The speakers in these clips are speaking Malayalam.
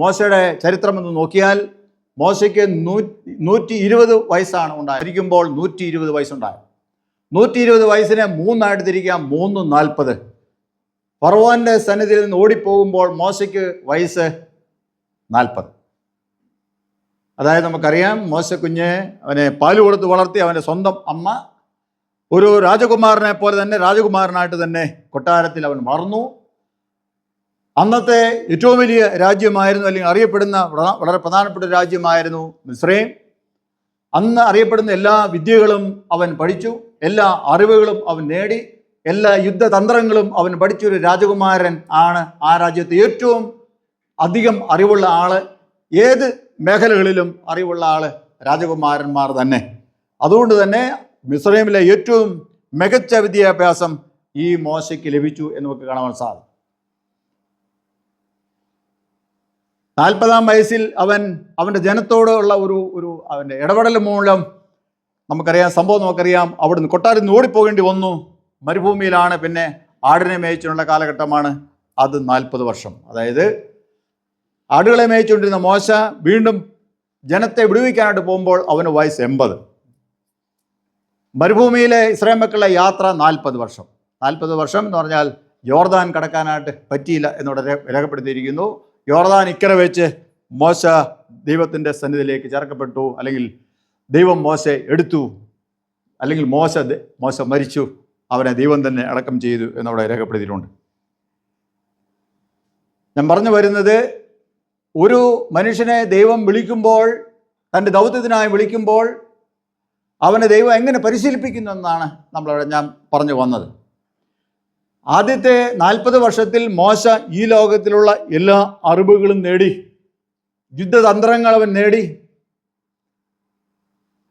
മോശയുടെ ചരിത്രം എന്ന് നോക്കിയാൽ മോശയ്ക്ക് നൂ നൂറ്റി ഇരുപത് വയസ്സാണ് ഉണ്ടായിരിക്കുമ്പോൾ നൂറ്റി ഇരുപത് വയസ്സുണ്ടായത് നൂറ്റി ഇരുപത് വയസ്സിനെ മൂന്നായിട്ട് തിരിക്കാം മൂന്ന് നാൽപ്പത്. ഫറവോന്റെ സന്നിധിയിൽ നിന്ന് ഓടിപ്പോകുമ്പോൾ മോശയ്ക്ക് വയസ്സ് നാൽപ്പത്. അതായത് നമുക്കറിയാം മോശ കുഞ്ഞ് അവനെ പാൽ കൊടുത്ത് വളർത്തി അവന്റെ സ്വന്തം അമ്മ ഒരു രാജകുമാരനെ പോലെ തന്നെ രാജകുമാരനായിട്ട് തന്നെ കൊട്ടാരത്തിൽ അവൻ വളർന്നു. അന്നത്തെ ഏറ്റവും വലിയ രാജ്യമായിരുന്നു അല്ലെങ്കിൽ അറിയപ്പെടുന്ന വളരെ പ്രധാനപ്പെട്ട രാജ്യമായിരുന്നു മിശ്രയും അന്ന് അറിയപ്പെടുന്ന എല്ലാ വിദ്യകളും അവൻ പഠിച്ചു എല്ലാ അറിവുകളും അവൻ നേടി എല്ലാ യുദ്ധതന്ത്രങ്ങളും അവൻ പഠിച്ചൊരു രാജകുമാരൻ ആണ് ആ രാജ്യത്തെ ഏറ്റവും അധികം അറിവുള്ള ആൾ ഏത് മേഖലകളിലും അറിവുള്ള ആൾ രാജകുമാരന്മാർ തന്നെ. അതുകൊണ്ട് തന്നെ മിസ്രൈമിലെ ഏറ്റവും മികച്ച വിദ്യാഭ്യാസം ഈ മോശയ്ക്ക് ലഭിച്ചു എന്ന് നമുക്ക് കാണാൻ സാധിക്കും. നാൽപ്പതാം വയസ്സിൽ അവൻ അവന്റെ ജനത്തോടുള്ള ഒരു ഒരു അവന്റെ ഇടപെടൽ മൂലം നമുക്കറിയാം സംഭവം നമുക്കറിയാം. അവിടുന്ന് കൊട്ടാരത്തിൽ നിന്ന് ഓടിപ്പോകേണ്ടി വന്നു. മരുഭൂമിയിലാണ് പിന്നെ ആടിനെ മേയിച്ചുള്ള കാലഘട്ടമാണ് അത് നാൽപ്പത് വർഷം. അതായത് ആടുകളെ മേയിച്ചുകൊണ്ടിരുന്ന മോശ വീണ്ടും ജനത്തെ വിടുവിക്കാനായിട്ട് പോകുമ്പോൾ അവന് വയസ്സ് എൺപത്. മരുഭൂമിയിലെ ഇസ്രായേൽ മക്കളുടെ യാത്ര നാൽപ്പത് വർഷം. നാൽപ്പത് വർഷം എന്ന് പറഞ്ഞാൽ ജോർദാൻ കടക്കാനായിട്ട് പറ്റിയില്ല എന്നോട് രേഖപ്പെടുത്തിയിരിക്കുന്നു. യോർദാൻ ഇക്കര വെച്ച് മോശ ദൈവത്തിന്റെ സന്നിധിയിലേക്ക് ചേർക്കപ്പെട്ടു. അല്ലെങ്കിൽ ദൈവം മോശ എടുത്തു. അല്ലെങ്കിൽ മോശ മോശ മരിച്ചു. അവനെ ദൈവം തന്നെ അടക്കം ചെയ്തു എന്നവിടെ രേഖപ്പെടുത്തിയിട്ടുണ്ട്. ഞാൻ പറഞ്ഞു വരുന്നത് ഒരു മനുഷ്യനെ ദൈവം വിളിക്കുമ്പോൾ തന്റെ ദൗത്യത്തിനായി വിളിക്കുമ്പോൾ അവനെ ദൈവം എങ്ങനെ പരിശീലിപ്പിക്കുന്നു എന്നാണ് നമ്മളവിടെ ഞാൻ പറഞ്ഞു വന്നത്. ആദ്യത്തെ നാൽപ്പത് വർഷത്തിൽ മോശ ഈ ലോകത്തിലുള്ള എല്ലാ അറിവുകളും നേടി. യുദ്ധതന്ത്രങ്ങൾ അവൻ നേടി.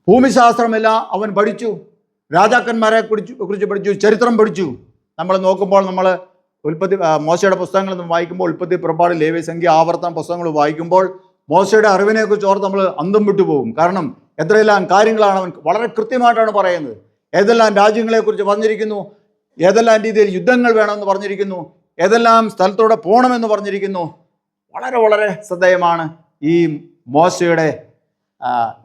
ഭൂമിശാസ്ത്രമെല്ലാം അവൻ പഠിച്ചു. രാജാക്കന്മാരെ കുറിച്ച് കുറിച്ച് പഠിച്ചു. ചരിത്രം പഠിച്ചു. നമ്മൾ നോക്കുമ്പോൾ നമ്മൾ ഉൽപ്പത്തി മോശയുടെ പുസ്തകങ്ങൾ വായിക്കുമ്പോൾ ഉൽപ്പത്തി പുറപ്പാട് ലേവ്യ സംഖ്യ ആവർത്തന പുസ്തകങ്ങൾ വായിക്കുമ്പോൾ മോശയുടെ അറിവിനെക്കുറിച്ച് ഓർത്ത് നമ്മൾ അന്തം വിട്ടുപോകും കാരണം എത്രയെല്ലാം കാര്യങ്ങളാണ് അവൻ വളരെ കൃത്യമായിട്ടാണ് പറയുന്നത്. ഏതെല്ലാം രാജ്യങ്ങളെക്കുറിച്ച് പറഞ്ഞിരിക്കുന്നു? ഏതെല്ലാം രീതിയിൽ യുദ്ധങ്ങൾ വേണമെന്ന് പറഞ്ഞിരിക്കുന്നു ഏതെല്ലാം സ്ഥലത്തൂടെ പോകണമെന്ന് പറഞ്ഞിരിക്കുന്നു വളരെ വളരെ ശ്രദ്ധേയമാണ് ഈ മോശയുടെ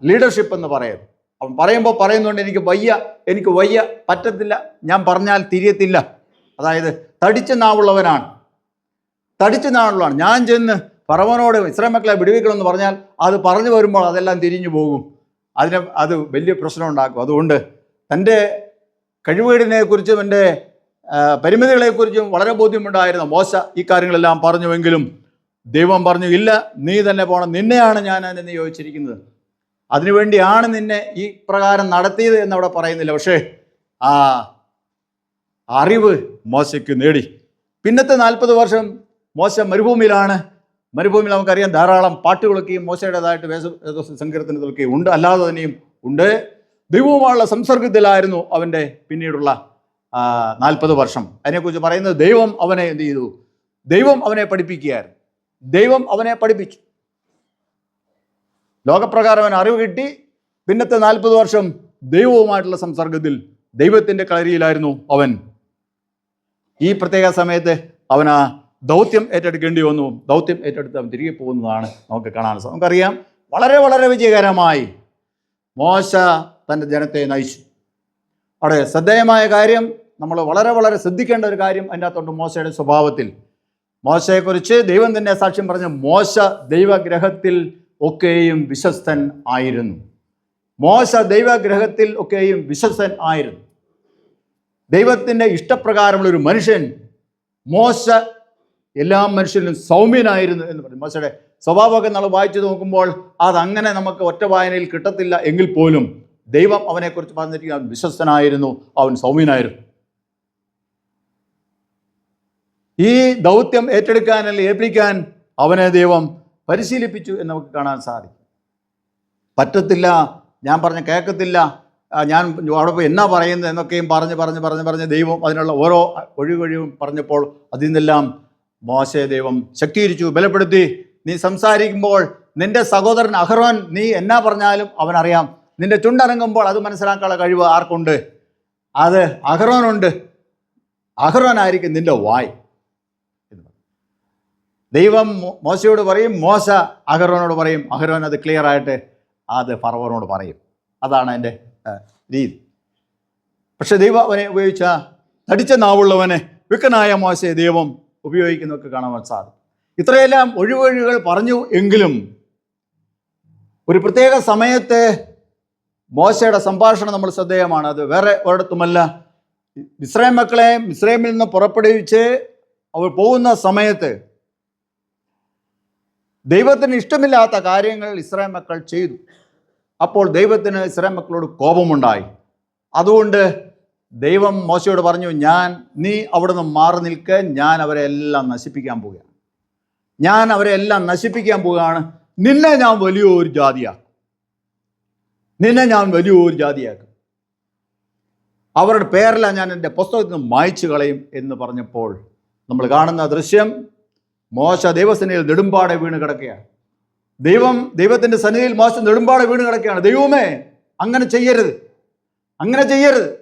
ലീഡർഷിപ്പ് എന്ന് പറയുന്നത്. അവൻ പറയുമ്പോൾ പറയുന്നുണ്ട് എനിക്ക് വയ്യ എനിക്ക് വയ്യ പറ്റത്തില്ല ഞാൻ പറഞ്ഞാൽ തിരിയത്തില്ല. അതായത് തടിച്ച നാവുള്ളവനാണ്. തടിച്ച നാവുള്ളവനാണ്. ഞാൻ ചെന്ന് പറവനോട് ഇസ്രായേൽ മക്കളെ വിടുവിക്കണമെന്ന് പറഞ്ഞാൽ അത് പറഞ്ഞു വരുമ്പോൾ അതെല്ലാം തിരിഞ്ഞു പോകും. അതിന് അത് വലിയ പ്രശ്നം ഉണ്ടാക്കും. അതുകൊണ്ട് തന്റെ കഴിവുകേടിനെക്കുറിച്ചും എന്റെ പരിമിതികളെക്കുറിച്ചും വളരെ ബോധ്യമുണ്ടായിരുന്ന. മോശ ഈ കാര്യങ്ങളെല്ലാം പറഞ്ഞുവെങ്കിലും ദൈവം പറഞ്ഞു ഇല്ല നീ തന്നെ പോണം. നിന്നെയാണ് ഞാൻ അതിനെ നിയോഗിച്ചിരിക്കുന്നത് അതിനുവേണ്ടിയാണ് നിന്നെ ഈ പ്രകാരം നടത്തിയത് എന്നവിടെ പറയുന്നില്ല. പക്ഷേ ആ അറിവ് മോശയ്ക്ക് നേടി. പിന്നത്തെ നാൽപ്പത് വർഷം മോശ മരുഭൂമിയിലാണ്. മരുഭൂമിയിൽ നമുക്കറിയാം ധാരാളം പാട്ടുകളൊക്കെയും മോശയുടേതായിട്ട് വേദ സങ്കീർത്തനത്തിലൊക്കെ ഉണ്ട്. അല്ലാതെ തന്നെയും ഉണ്ട്. ദൈവവുമായുള്ള സംസർഗത്തിലായിരുന്നു അവന്റെ പിന്നീടുള്ള നാൽപ്പത് വർഷം. അതിനെക്കുറിച്ച് പറയുന്നത് ദൈവം അവനെ എന്ത് ചെയ്തു? ദൈവം അവനെ പഠിപ്പിക്കുകയായിരുന്നു. ദൈവം അവനെ പഠിപ്പിച്ചു. ലോകപ്രകാരം അവൻ അറിവ് കിട്ടി. പിന്നത്തെ നാൽപ്പത് വർഷം ദൈവവുമായിട്ടുള്ള സംസർഗത്തിൽ ദൈവത്തിന്റെ കളരിയിലായിരുന്നു അവൻ. ഈ പ്രത്യേക സമയത്ത് അവൻ ആ ദൗത്യം ഏറ്റെടുക്കേണ്ടി വന്നു. ദൗത്യം ഏറ്റെടുത്ത് അവൻ തിരികെ പോകുന്നതാണ് നമുക്ക് കാണാൻ നമുക്കറിയാം വളരെ വളരെ വിജയകരമായി മോശ തന്റെ ജനത്തെ നയിച്ചു. അവിടെ ശ്രദ്ധേയമായ കാര്യം നമ്മൾ വളരെ വളരെ ശ്രദ്ധിക്കേണ്ട ഒരു കാര്യം അതിന്റെ അകത്തുണ്ട് മോശയുടെ സ്വഭാവത്തിൽ. മോശയെക്കുറിച്ച് ദൈവം തന്നെ സാക്ഷ്യം പറഞ്ഞ മോശ ദൈവഗ്രഹത്തിൽ ഒക്കെയും വിശ്വസ്തൻ ആയിരുന്നു. മോശ ദൈവഗ്രഹത്തിൽ ഒക്കെയും വിശ്വസ്തൻ ആയിരുന്നു. ദൈവത്തിന്റെ ഇഷ്ടപ്രകാരമുള്ള ഒരു മനുഷ്യൻ മോശ എല്ലാ മനുഷ്യരിലും സൗമ്യനായിരുന്നു എന്ന് പറയും മോശയുടെ സ്വഭാവമൊക്കെ നമ്മൾ വായിച്ചു നോക്കുമ്പോൾ അതങ്ങനെ നമുക്ക് ഒറ്റ വായനയിൽ കിട്ടത്തില്ല എങ്കിൽ പോലും ദൈവം അവനെക്കുറിച്ച് പറഞ്ഞിരിക്കുക അവൻ വിശ്വസ്തനായിരുന്നു. അവൻ സൗമ്യനായിരുന്നു. ഈ ദൗത്യം ഏറ്റെടുക്കാൻ അല്ലെങ്കിൽ ഏൽപ്പിക്കാൻ അവനെ ദൈവം പരിശീലിപ്പിച്ചു എന്ന് നമുക്ക് കാണാൻ സാധിക്കും. പറ്റത്തില്ല ഞാൻ പറഞ്ഞ കേൾക്കത്തില്ല ഞാൻ അവിടെ പോയി എന്നാ പറയുന്നത് എന്നൊക്കെയും പറഞ്ഞ് പറഞ്ഞ് പറഞ്ഞ് പറഞ്ഞ് ദൈവം അതിനുള്ള ഓരോ ഒഴിവഴിവും പറഞ്ഞപ്പോൾ അതിൽ നിന്നെല്ലാം മോശയെ ദൈവം ശക്തീകരിച്ചു. ബലപ്പെടുത്തി നീ സംസാരിക്കുമ്പോൾ നിന്റെ സഹോദരൻ അഹ്റോൻ നീ എന്നാ പറഞ്ഞാലും അവനറിയാം. നിന്റെ ചുണ്ടനങ്ങുമ്പോൾ അത് മനസ്സിലാക്കാനുള്ള കഴിവ് ആർക്കുണ്ട്? അത് അഹ്റോനുണ്ട്. അഹ്റോനായിരിക്കും നിന്റെ വായ്. ദൈവം മോശയോട് പറയും മോശ അഹ്റോനോട് പറയും. അഹ്റോൻ അത് ക്ലിയർ ആയിട്ട് അത് ഫറവനോട് പറയും. അതാണ് എന്റെ രീതി. പക്ഷെ ദൈവം അവനെ ഉപയോഗിച്ച തടിച്ച നാവുള്ളവനെ വിക്കനായ മോശയെ ദൈവം ഉപയോഗിക്കുന്നതൊക്കെ കാണാൻ സാധിക്കും. ഇത്രയെല്ലാം ഒഴിവൊഴികൾ പറഞ്ഞു എങ്കിലും ഒരു പ്രത്യേക സമയത്ത് മോശയുടെ സംഭാഷണം നമ്മൾ ശ്രദ്ധേയമാണ്. അത് വേറെ ഒരിടത്തുമല്ല. ഇസ്രായേൽ മക്കളെ മിശ്രൈമിൽ നിന്ന് പുറപ്പെടുവിച്ച് അവർ പോകുന്ന സമയത്ത് ദൈവത്തിന് ഇഷ്ടമില്ലാത്ത കാര്യങ്ങൾ ഇസ്രായേൽ മക്കൾ ചെയ്തു. അപ്പോൾ ദൈവത്തിന് ഇസ്രായേൽ മക്കളോട് കോപമുണ്ടായി. അതുകൊണ്ട് ദൈവം മോശയോട് പറഞ്ഞു ഞാൻ നീ അവിടെ നിന്ന് മാറി നിൽക്ക്. ഞാൻ അവരെ എല്ലാം നശിപ്പിക്കാൻ പോവുകയാണ്. ഞാൻ അവരെ എല്ലാം നശിപ്പിക്കാൻ പോവുകയാണ്. നിന്നെ ഞാൻ വലിയൊരു ജാതിയാക്കും. നിന്നെ ഞാൻ വലിയൊരു ജാതിയാക്കും. അവരുടെ പേരെല്ലാം ഞാൻ എന്റെ പുസ്തകത്തിൽ നിന്ന് മായ്ച്ചു കളയും എന്ന് പറഞ്ഞപ്പോൾ നമ്മൾ കാണുന്ന ദൃശ്യം മോശ ദൈവസേനയിൽ നെടുമ്പാടെ വീണ് കിടക്കുകയാണ്. ദൈവം ദൈവത്തിന്റെ സന്നിധിയിൽ മോശ നെടുമ്പാടെ വീണ് കിടക്കുകയാണ്. ദൈവമേ അങ്ങനെ ചെയ്യരുത്. അങ്ങനെ ചെയ്യരുത്.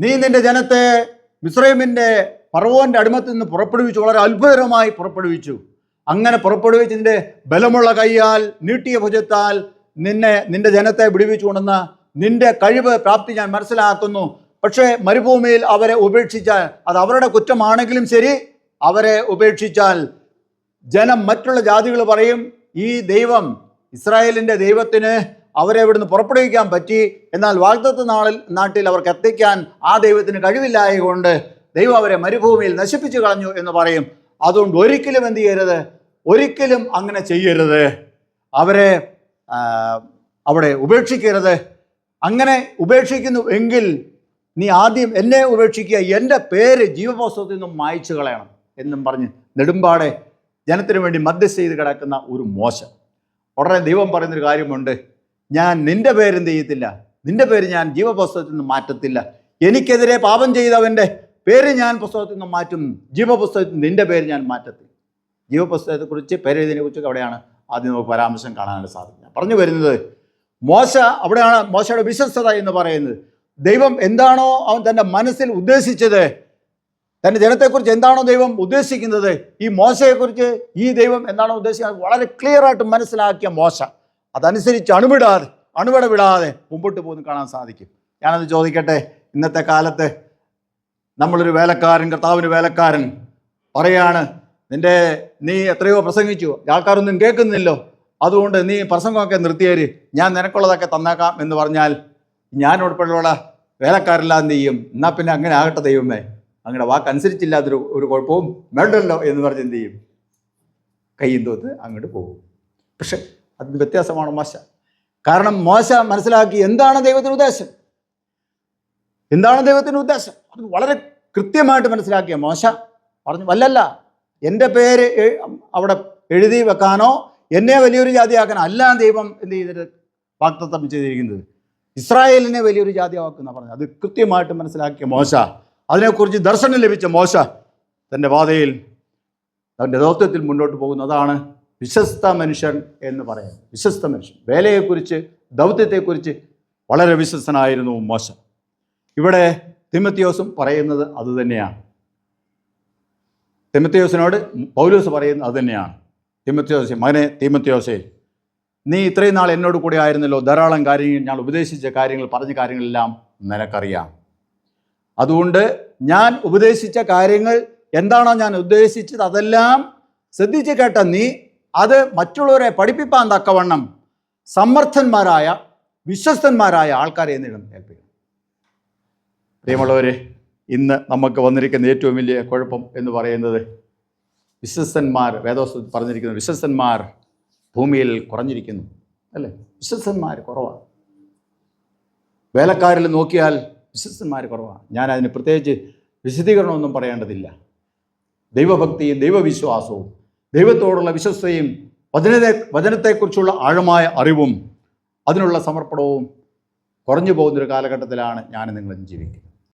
നീ നിന്റെ ജനത്തെ മിസ്രൈമിന്റെ പർവോന്റെ അടിമത്തിൽ നിന്ന് പുറപ്പെടുവിച്ചു വളരെ അത്ഭുതകരമായി പുറപ്പെടുവിച്ചു. അങ്ങനെ പുറപ്പെടുവിച്ചതിന്റെ ബലമുള്ള കൈയാൽ നീട്ടിയ ഭുജത്താൽ നിന്നെ നിന്റെ ജനത്തെ വിടുവിച്ചു കൊണ്ടുവന്ന നിന്റെ കഴിവ് പ്രാപ്തി ഞാൻ മനസ്സിലാക്കുന്നു. പക്ഷേ മരുഭൂമിയിൽ അവരെ ഉപേക്ഷിച്ചാൽ അത് അവരുടെ കുറ്റമാണെങ്കിലും ശരി അവരെ ഉപേക്ഷിച്ചാൽ ജനം മറ്റുള്ള ജാതികൾ പറയും ഈ ദൈവം ഇസ്രായേലിന്റെ ദൈവത്തിന് അവരെ ഇവിടുന്ന് പുറപ്പെടുവിക്കാൻ പറ്റി. എന്നാൽ വാഗ്ദത്ത നാളിൽ നാട്ടിൽ അവർക്ക് എത്തിക്കാൻ ആ ദൈവത്തിന് കഴിവില്ലായതുകൊണ്ട് ദൈവം അവരെ മരുഭൂമിയിൽ നശിപ്പിച്ചു കളഞ്ഞു എന്ന് പറയും. അതുകൊണ്ട് ഒരിക്കലും എന്ത് ചെയ്യരുത്? ഒരിക്കലും അങ്ങനെ ചെയ്യരുത്. അവരെ അവിടെ ഉപേക്ഷിക്കരുത്. അങ്ങനെ ഉപേക്ഷിക്കുന്നു എങ്കിൽ നീ ആദ്യം എന്നെ ഉപേക്ഷിക്കുക എന്റെ പേര് ജീവപുസ്തകത്തിൽ നിന്നും മായ്ച്ചു കളയണം എന്നും പറഞ്ഞ് നെടുമ്പാടെ ജനത്തിന് വേണ്ടി മധ്യസ്ഥ ചെയ്ത് കിടക്കുന്ന ഒരു മോശം. ഉടനെ ദൈവം പറയുന്നൊരു കാര്യമുണ്ട്. ഞാൻ നിന്റെ പേര് എന്ത് ചെയ്യത്തില്ല? നിന്റെ പേര് ഞാൻ ജീവപുസ്തകത്തിൽ നിന്ന് മാറ്റത്തില്ല. എനിക്കെതിരെ പാപം ചെയ്തവന്റെ പേര് ഞാൻ പുസ്തകത്തിൽ നിന്ന് മാറ്റും. ജീവപുസ്തകത്തിൽ നിന്റെ പേര് ഞാൻ മാറ്റത്തില്ല. ജീവപുസ്തകത്തെക്കുറിച്ച് പേരെഴുതിനെ കുറിച്ചൊക്കെ അവിടെയാണ് ആദ്യം നമുക്ക് പരാമർശം കാണാനായിട്ട് സാധിക്കുക പറഞ്ഞു വരുന്നത് മോശ അവിടെയാണ് മോശയുടെ വിശ്വസ്തത എന്ന് പറയുന്നത്. ദൈവം എന്താണോ അവൻ തന്റെ മനസ്സിൽ ഉദ്ദേശിച്ചത് തന്റെ ജനത്തെക്കുറിച്ച് എന്താണോ ദൈവം ഉദ്ദേശിക്കുന്നത് ഈ മോശയെക്കുറിച്ച് ഈ ദൈവം എന്താണോ ഉദ്ദേശിക്കുന്നത് വളരെ ക്ലിയർ ആയിട്ട് മനസ്സിലാക്കിയ മോശ. അതനുസരിച്ച് അണുവിടാതെ അണുവിട വിടാതെ മുമ്പോട്ട് പോകുന്നു കാണാൻ സാധിക്കും. ഞാനത് ചോദിക്കട്ടെ ഇന്നത്തെ കാലത്ത് നമ്മളൊരു വേലക്കാരൻ കർത്താവിന് വേലക്കാരൻ പറയാണ് നിന്റെ നീ എത്രയോ പ്രസംഗിച്ചു. ആൾക്കാരൊന്നും കേൾക്കുന്നില്ലോ. അതുകൊണ്ട് നീ പ്രസംഗമൊക്കെ നിർത്തിയേര്. ഞാൻ നിനക്കുള്ളതൊക്കെ തന്നേക്കാം എന്ന് പറഞ്ഞാൽ ഞാൻ ഉൾപ്പെടെയുള്ള വേലക്കാരെല്ലാം നീയും ചെയ്യും? എന്നാൽ പിന്നെ അങ്ങനെ ആകട്ടെ ദൈവമേ. അങ്ങനെ വാക്കനുസരിച്ചില്ലാത്തൊരു ഒരു കുഴപ്പവും വേണ്ടല്ലോ എന്ന് പറഞ്ഞ് എന്ത് ചെയ്യും? കയ്യും തോത്ത് അങ്ങോട്ട് പോകും. പക്ഷെ അതിന് വ്യത്യാസമാണ് മോശ. കാരണം മോശ മനസ്സിലാക്കി എന്താണ് ദൈവത്തിന് ഉദ്ദേശം? എന്താണ് ദൈവത്തിന് ഉദ്ദേശം? അത് വളരെ കൃത്യമായിട്ട് മനസ്സിലാക്കിയ മോശ. പറഞ്ഞു വല്ലല്ല എന്റെ പേര് അവിടെ എഴുതി വെക്കാനോ എന്നെ വലിയൊരു ജാതിയാക്കാനോ അല്ല ദൈവം എന്ത് ചെയ്തിട്ട് വാക്തത്വം ചെയ്തിരിക്കുന്നത്? ഇസ്രായേലിനെ വലിയൊരു ജാതിയാക്കുന്ന പറഞ്ഞു അത് കൃത്യമായിട്ട് മനസ്സിലാക്കിയ മോശ. അതിനെക്കുറിച്ച് ദർശനം ലഭിച്ച മോശ തന്റെ പാതയിൽ തന്റെ ദൗത്യത്തിൽ മുന്നോട്ട് പോകുന്നു അതാണ് വിശ്വസ്ത മനുഷ്യൻ എന്ന് പറയാം. വിശ്വസ്ത മനുഷ്യൻ. വേലയെക്കുറിച്ച് ദൗത്യത്തെക്കുറിച്ച് വളരെ വിശ്വസ്തനായിരുന്നു മോശ. ഇവിടെ തിമത്തിയോസും പറയുന്നത് അതുതന്നെയാണ് തിമത്തിയോസിനോട് പൗലോസ് പറയുന്നത് അതുതന്നെയാണ് തിമത്യോസെ മകനെ തിമത്യോസെ നീ ഇത്രയും നാൾ എന്നോട് കൂടെ ആയിരുന്നല്ലോ. ധാരാളം കാര്യങ്ങൾ ഞാൻ ഉപദേശിച്ച കാര്യങ്ങൾ പറഞ്ഞ കാര്യങ്ങളെല്ലാം നിനക്കറിയാം. അതുകൊണ്ട് ഞാൻ ഉപദേശിച്ച കാര്യങ്ങൾ എന്താണോ ഞാൻ ഉദ്ദേശിച്ചത് അതെല്ലാം ശ്രദ്ധിച്ച് കേട്ട നീ അത് മറ്റുള്ളവരെ പഠിപ്പിപ്പാൻ തക്കവണ്ണം സമർത്ഥന്മാരായ വിശ്വസ്തന്മാരായ ആൾക്കാരെ എന്നിടം ഏൽപ്പിക്കണം. പ്രിയമുള്ളവരെ ഇന്ന് നമുക്ക് വന്നിരിക്കുന്ന ഏറ്റവും വലിയ കുഴപ്പം എന്ന് പറയുന്നത് വിശ്വസ്തന്മാർ വേദോസ്തത്തിൽ പറഞ്ഞിരിക്കുന്ന വിശ്വസ്തന്മാർ ഭൂമിയിൽ കുറഞ്ഞിരിക്കുന്നു. അല്ലേ? വിശ്വസ്തന്മാർ കുറവാണ് വേലക്കാരിൽ നോക്കിയാൽ വിശ്വസ്തന്മാർ കുറവാണ് ഞാൻ അതിന് പ്രത്യേകിച്ച് വിശദീകരണമൊന്നും പറയേണ്ടതില്ല. ദൈവഭക്തിയും ദൈവവിശ്വാസവും ദൈവത്തോടുള്ള വിശ്വസ്തയും വചനത്തെ വചനത്തെക്കുറിച്ചുള്ള ആഴമായ അറിവും അതിനുള്ള സമർപ്പണവും കുറഞ്ഞു പോകുന്നൊരു കാലഘട്ടത്തിലാണ് ഞാൻ നിങ്ങളും ജീവിക്കുന്നത്.